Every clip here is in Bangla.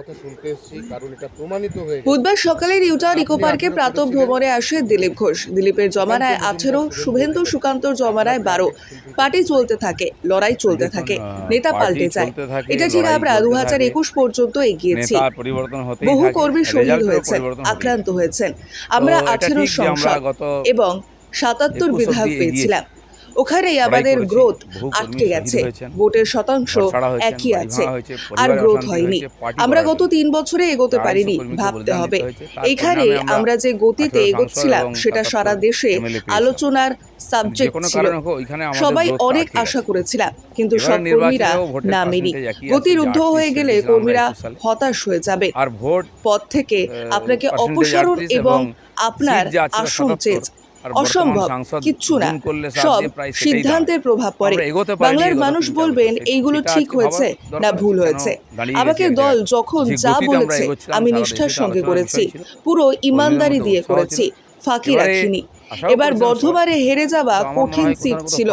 কথা শুনতে এসেছি কারণ এটা প্রমাণিত হয়ে বুধবার সকালে নিউটাউন ইকো পার্কে প্রাত ভ্রমণে আসে দিলীপ ঘোষ। দিলীপের জমানায় আঠেরো শুভেন্দু সুকান্তর জমানায় বারো। পার্টি চলতে থাকে লড়াই চলতে থাকে নেতা পাল্টে যায়। এটা ঠিক আমরা দু হাজার একুশ পর্যন্ত এগিয়েছি। নেতার পরিবর্তন হতেই বহু কর্মী শহীদ হয়েছেন আক্রান্ত হয়েছেন। আমরা আঠেরো সংসদ এবং সাতাত্তর বিধায়ক পেয়েছিলাম। ওখানেই আমাদের গ্রোথ আটকে গেছে। ভোটের শতাংশ একই আছে। আর গ্রোথ হয়নি। আমরা গত তিন বছরে এগোতে পারিনি ভাবতে হবে। পরিণামে আমরা যে গতিতে এগোচ্ছিলাম সেটা সারা দেশে আলোচনার সাবজেক্ট ছিল। সবাই অনেক আশা করেছিলাম কিন্তু সব কর্মীরা নামেনি percentage একই আছে, গতির যে ঊর্ধ্ব 38 হয়ে গেলে কর্মীরা হতাশ হয়ে যাবে। আর ভোট পদ থেকে আপনাকে অপসারণ এবং আপনার আসন 77 চেঞ্জ আর বর্তমান অসম্ভব কিচ্ছু না। সব সিদ্ধান্তের প্রভাব পড়ে। বাংলার মানুষ বলবেন এইগুলো ঠিক হয়েছে না ভুল হয়েছে? আমাকে দল যখন যা বলেছে আমি নিষ্ঠার সঙ্গে করেছি পুরো ইমানদারি দিয়ে করেছি। ফাঁকি রাখিনি। এবার বর্ধমানে হেরে যাওয়া কঠিন সিট ছিল।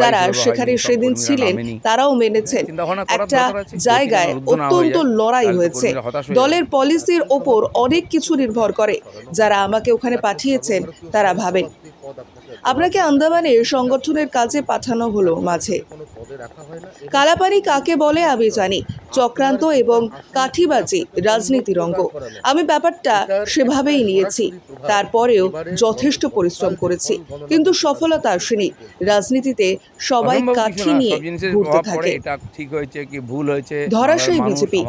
যারা সেখানে সেদিন ছিলেন তারাও মেনেছেন। একটা জায়গায় অত্যন্ত লড়াই হয়েছে। হয়ে দলের পলিসির ওপর অনেক কিছু নির্ভর করে। যারা আমাকে ওখানে পাঠিয়েছেন তারা ভাবেন। আপনাকে আপনাকে আন্দামানে সংগঠনের কাজে পাঠানো হলো মাঝে। কালাপানি কাকে বলে আমি জানি। চক্রান্ত এবং কাঠিবাজি রাজনীতির অঙ্গ। আমি ব্যাপারটা সেভাবেই নিয়েছি। তারপরেও যথেষ্ট পরিশ্রম করেছি। কিন্তু সফলতা আসেনি। রাজনীতিতে সবাই কাঠি নিয়ে ঘুরতে থাকে। এটা ঠিক হয়েছে কি ভুল হয়েছে? ধরাশায়ী বিজেপি।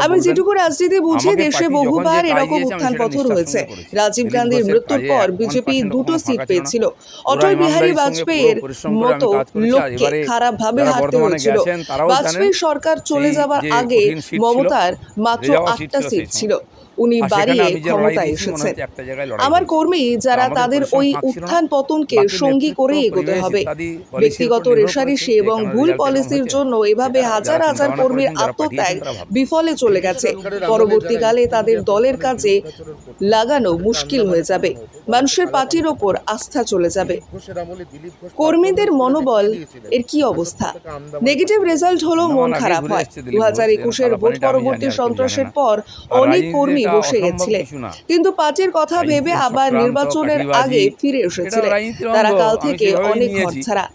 আমি যেটুকু রাজনীতি বুঝি দেশে বহুবার এরকম উত্থান নিষ্ঠার হয়েছে। রাজীব গান্ধীর মৃত্যুর পর বিজেপি দুটো সিট পেয়েছিল। অটল বিহারী বাজপেয়ীর মতো লোককে খারাপভাবে যারা হারতে হয়েছিল বাজপেয়ী সরকার চলে যাবার যাওয়ার আগে মমতার মাত্র আটটা সিট ছিল। উনি বাড়িয়ে ক্ষমতায় এসেছেন। আমার কর্মী যারা তাদের ওই। উত্থান পতনকে সঙ্গী করে এগোতে হবে। ব্যক্তিগত রেশারেশি এবং ভুল পলিসির জন্য এভাবে হাজার হাজার কর্মীর আত্মত্যাগ। বিফলে চলে গেছে। পরবর্তীকালে তাদের দলের কাজে লাগানো মুশকিল হয়ে যাবে। মানুষের পার্টির ওপর আস্থা চলে যাবে। কর্মীদের মনোবল এর কি অবস্থা? নেগেটিভ রেজাল্ট হলো মন খারাপ হয়। দু হাজার একুশের ভোট পরবর্তী সন্ত্রাসের পর অনেক কর্মী বসে গেছিলেন কিন্তু পার্টির কথা ভেবে আবার নির্বাচনের আগে ফিরে এসেছিলেন তারা কাল থেকে অনেক ঘর ছাড়া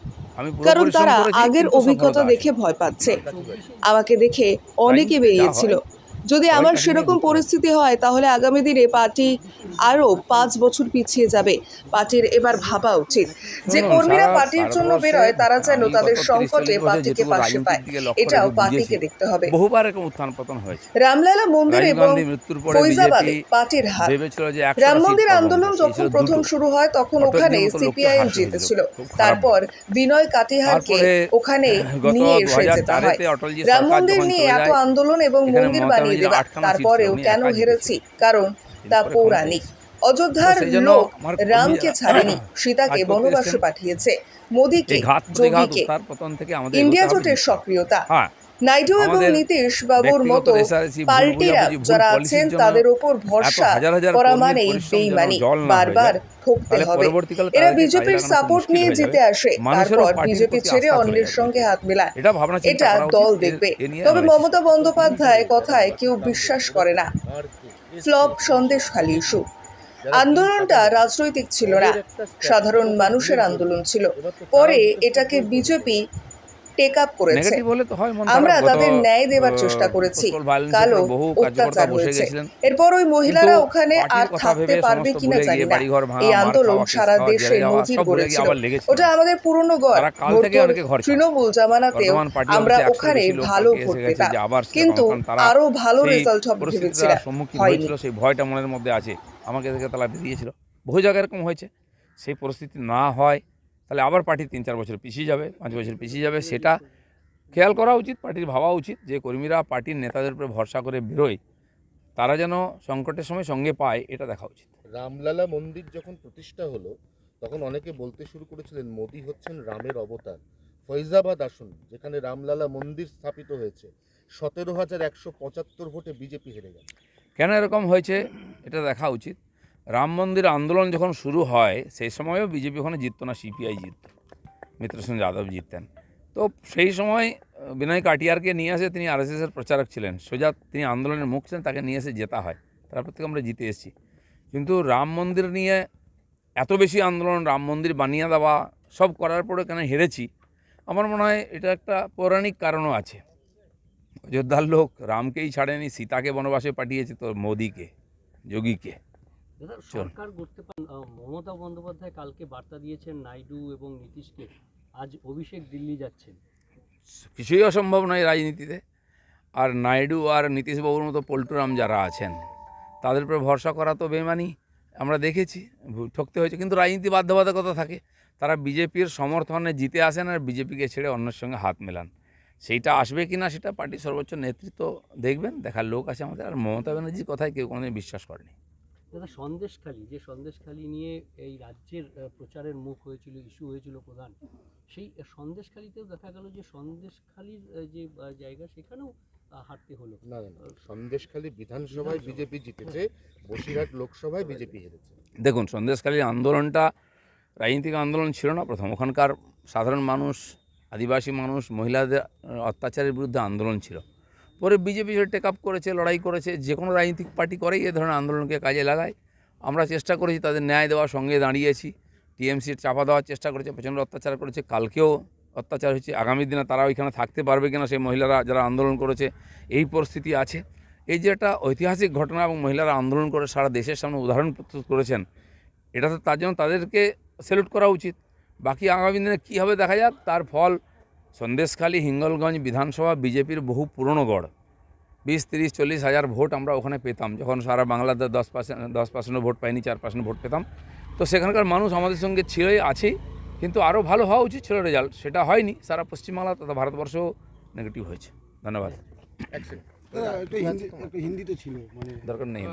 কারণ তারা আগের অভিজ্ঞতা দেখে ভয় পাচ্ছে। আমাকে দেখে অনেকে বেরিয়েছিল। যদি আমার সেরকম পরিস্থিতি হয় তাহলে আগামী দিনে পার্টি আরও পাঁচ বছর পিছিয়ে যাবে। পার্টির এবার ভাবা উচিত। যে কর্মীরা পার্টির জন্য বেরোয় তারা যেন তাদের সংকটে পার্টিকে পাশে পায় এটাও পার্টিকে দেখতে হবে। বহুবার এরকম উত্থান পতন হয়েছে। রামলালা মন্দির এবং ফৈজাবাদে পার্টির একশো রাম মন্দির আন্দোলন যখন প্রথম শুরু হয় তখন ওখানে সিপিআইএম জিতেছিল। তারপর বিনয় কাটিহারকে ওখানে নিয়ে এসে 2004 যেতে হয়। রাম মন্দির নিয়ে এত আন্দোলন এবং মন্দির বানিয়ে দেওয়া তারপরেও কেন হেরেছি কারণ তা পৌরাণিক অযোধ্যার লোক রামকে ছাড়েনি সীতাকে বনবাসে পাঠিয়েছে। মোদীকে যোগীকে। ইন্ডিয়া জোটের সক্রিয়তা। হ্যাঁ। নাইডু এবং নীতিশ বাবুর মতো পাল্টিরা যারা আছেন তাদের উপর ভরসা করা মানেই বেইমানি বারবার ঠকতে হবে। এরা বিজেপির সাপোর্ট নিয়ে জিতে আসে। তারপর বিজেপি ছেড়ে অন্যের সঙ্গে হাত মেলায়। এটা। দল দেখবে। তবে মমতা বন্দ্যোপাধ্যায় কথায় কেউ বিশ্বাস করে না। ফ্লপ সন্দেশ খালি ইস্যু। আন্দোলনটা রাজনৈতিক ছিল না। সাধারণ মানুষের আন্দোলন ছিল। পরে এটাকে বিজেপি টেক আপ করেছে। আমরা তাদের ন্যায় দেবার চেষ্টা করেছি। কালো অত্যাচার হয়েছে। এরপর ওই মহিলারা ওখানে আর থাকতে পারবে কিনা জানি না। এই আন্দোলন সারা দেশে নজির গড়েছিল ওটা আমাদের পুরনো গড়। তৃণমূল জামানাতেও আমরা ওখানে ভালো ভোট পেতাম। কিন্তু আরও ভালো রেজাল্ট হবে ভেবেছিলাম হয়নি। সেই ভয়টা মনের মধ্যে আছে। আমাকে দেখে তারা বেরিয়েছিল। বহু জায়গায় এরকম হয়েছে। সেই পরিস্থিতি না হয় তাহলে আবার পার্টি তিন চার বছর পিছিয়ে যাবে পাঁচ বছর পিছিয়ে যাবে সেটা খেয়াল করা উচিত পার্টির ভাবা উচিত যে কর্মীরা পার্টির নেতাদের উপরে ভরসা করে বেরোয় তারা যেন সংকটের সময় সঙ্গে পায় এটা দেখা উচিত। রামলালা মন্দির যখন প্রতিষ্ঠা হলো তখন অনেকে বলতে শুরু করেছিলেন মোদী হচ্ছেন রামের অবতার। ফৈজাবাদ আসন যেখানে রামলালা মন্দির স্থাপিত হয়েছে সতেরো হাজার একশো পঁচাত্তর ভোটে বিজেপি হেরে গেছে কেন এরকম হয়েছে এটা দেখা উচিত। রাম মন্দির আন্দোলন যখন শুরু হয়, সেই সময়ও বিজেপি ওখানে জিততো না সিপিআই জিতত মিত্রসেন যাদব জিততেন। তো সেই সময় বিনয় কাটিয়ারকে নিয়ে আসে তিনি আরএসএসের প্রচারক ছিলেন। সোজা তিনি আন্দোলনের মুখ ছিলেন, তাকে নিয়ে এসে জেতা হয়। তারপর থেকে আমরা জিতে এসেছি। কিন্তু রাম মন্দির নিয়ে এত বেশি আন্দোলন, রাম মন্দির বানিয়ে দেওয়া, সব করার পরে কেন হেরেছি? আমার মনে হয় এটা একটা পৌরাণিক কারণও আছে। অযোধ্যার লোক রামকেই ছাড়েনি, সীতাকে বনবাসে পাঠিয়েছে তো মোদিকে, যোগীকে। সরকার করতে মমতা বন্দ্যোপাধ্যায় কালকে বার্তা দিয়েছেন নাইডু এবং নীতিশকে। আজ অভিষেক দিল্লি যাচ্ছেন। কিছুই অসম্ভব নয় রাজনীতিতে। আর নাইডু আর নীতিশবাবুর মতো পল্টুরাম যারা আছেন তাদের উপরে ভরসা করা তো বেমানি। আমরা দেখেছি ঠকতে হয়েছে। কিন্তু রাজনীতি বাধ্যবাধকতা থাকে। তারা বিজেপির সমর্থনে জিতে আসেন আর বিজেপিকে ছেড়ে অন্যের সঙ্গে হাত মেলান। সেইটা আসবে কি না সেটা পার্টির সর্বোচ্চ নেতৃত্ব দেখবেন দেখার লোক আছে আমাদের। আর মমতা ব্যানার্জির কথায় কেউ কোনোদিন বিশ্বাস করেনি। দাদা সন্দেশখালি যে সন্দেশখালি নিয়ে এই রাজ্যের প্রচারের মুখ হয়েছিল ইস্যু হয়েছিল প্রধান সেই সন্দেশখালিতেও দেখা গেল যে সন্দেশখালির যে জায়গা সেখানেও হারতে হলো। না সন্দেশখালী বিধানসভায় বিজেপি জিতেছে বসিরহাট লোকসভায় বিজেপি হেরেছে। দেখুন সন্দেশকালীন আন্দোলনটা রাজনীতিক আন্দোলন ছিল না প্রথম ওখানকার সাধারণ মানুষ আদিবাসী মানুষ মহিলাদের অত্যাচারের বিরুদ্ধে আন্দোলন ছিল। পরে বিজেপি টেক আপ করেছে, লড়াই করেছে, যে কোনো রাজনৈতিক পার্টি করেই এ ধরনের আন্দোলনকে কাজে লাগায়। আমরা চেষ্টা করেছি তাদের ন্যায় দেওয়ার সঙ্গে দাঁড়িয়েছি। টিএমসি চাপা দেওয়ার চেষ্টা করেছে, প্রচণ্ড অত্যাচার করেছে, কালকেও অত্যাচার হয়েছে, আগামী দিনে তারা ওইখানে থাকতে পারবে কিনা সেই মহিলারা যারা আন্দোলন করেছে, এই পরিস্থিতি আছে। এই যে একটা ঐতিহাসিক ঘটনা এবং মহিলারা আন্দোলন করে সারা দেশের সামনে উদাহরণ প্রস্তুত করেছেন এটা তো তার জন্য তাদেরকে স্যালুট করা উচিত। বাকি আগামী দিনে কী হবে দেখা যাক, তার ফল সন্দেশখালী হিঙ্গলগঞ্জ বিধানসভা বিজেপির বহু পুরনো গড়। বিশ তিরিশ চল্লিশ হাজার ভোট আমরা ওখানে পেতাম। যখন সারা বাংলাতে দশ পার্সেন্ট দশ পার্সেন্টও ভোট পাইনি চার পার্সেন্ট ভোট পেতাম। তো সেখানকার মানুষ আমাদের সঙ্গে ছিলই আছেই কিন্তু আরও ভালো হওয়া উচিত ছিল রেজাল্ট সেটা হয়নি। সারা পশ্চিমবাংলা তথা ভারতবর্ষও নেগেটিভ হয়েছে। ধন্যবাদ। হিন্দি হিন্দিতে ছিল মানে দরকার নেই